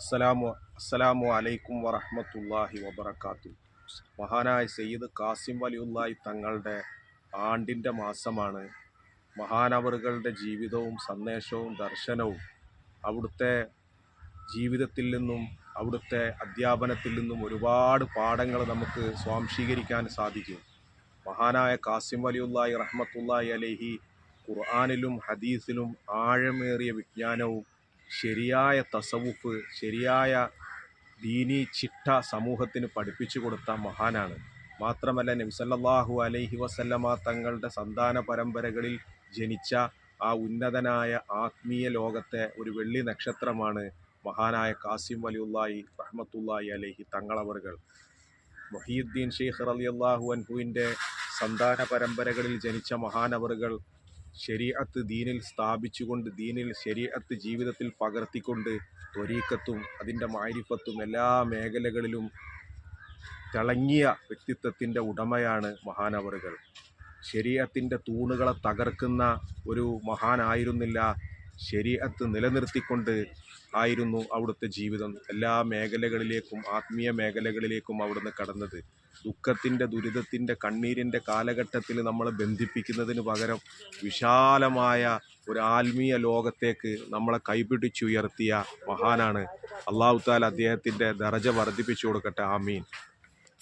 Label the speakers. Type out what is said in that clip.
Speaker 1: അസ്സലാമു അസ്സലാമു അലൈക്കും വറഹ്മത്തുള്ളാഹി വബർക്കാത്തു മഹാനായ സയ്യിദ് കാസിം വലിയുള്ളാഹി തങ്ങളുടെ ആണ്ടിന്റെ മാസമാണ്. മഹാനവറുകളുടെ ജീവിതവും സന്ദേശവും ദർശനവും അവിടുത്തെ ജീവിതത്തിൽ നിന്നും അവിടുത്തെ അധ്യാപനത്തിൽ നിന്നും ഒരുപാട് പാഠങ്ങൾ നമുക്ക് സ്വാംശീകരിക്കാൻ സാധിക്കും. മഹാനായ കാസിം വലിയുള്ളാഹി റഹ്മത്തുള്ളാഹി അലൈഹി ഖുർആാനിലും ഹദീസിലും ആഴമേറിയ വിജ്ഞാനവും ശരിയായ തസവുഫ് ശരിയായ ദീനി ചിട്ട സമൂഹത്തിന് പഠിപ്പിച്ചു കൊടുത്ത മഹാനാണ്. മാത്രമല്ല നബ്സല്ലാഹു അലൈഹി വസല്ലമ തങ്ങളുടെ സന്താന പരമ്പരകളിൽ ജനിച്ച ആ ഉന്നതനായ ആത്മീയ ലോകത്തെ ഒരു വെള്ളി നക്ഷത്രമാണ് മഹാനായ കാസിം വലിയുല്ലായി റഹ്മത്തുള്ളാഹി അലൈഹി തങ്ങളവറുകൾ. മൊഹീദ്ദീൻ ഷെയ്ഖ് അള്ളാഹു അൻഹുവിന്റെ സന്താന പരമ്പരകളിൽ ജനിച്ച മഹാനവറുകൾ ശരീഅത്ത് ദീനിൽ സ്ഥാപിച്ചുകൊണ്ട് ദീനിൽ ശരീഅത്ത് ജീവിതത്തിൽ പകർത്തിക്കൊണ്ട് ത്വരീക്കത്തും അതിന്റെ മാരിഫത്തും എല്ലാ മേഖലകളിലും തിളങ്ങിയ വ്യക്തിത്വത്തിന്റെ ഉടമയാണ് മഹാനവറുകൾ. ശരീഅത്തിന്റെ തൂണുകളെ തകർക്കുന്ന ഒരു മഹാനായിരുന്നില്ല ശരീഅത്ത് നിലനിർത്തിക്കൊണ്ട് ആയിരുന്നു അവിടുത്തെ ജീവിതം. എല്ലാ മേഖലകളിലേക്കും ആത്മീയ മേഖലകളിലേക്കും അവിടുന്ന് കടന്നത്. ദുഃഖത്തിന്റെ ദുരിതത്തിന്റെ കണ്ണീരിന്റെ കാലഘട്ടത്തിൽ നമ്മൾ ബന്ധിപ്പിക്കുന്നതിന് പകരം വിശാലമായ ഒരു ആത്മീയ ലോകത്തേക്ക് നമ്മളെ കൈപിടിച്ചുയർത്തിയ മഹാനാണ്. അള്ളാഹു താല അദ്ദേഹത്തിന്റെ ദറജ വർദ്ധിപ്പിച്ചു കൊടുക്കട്ടെ. ആമീൻ.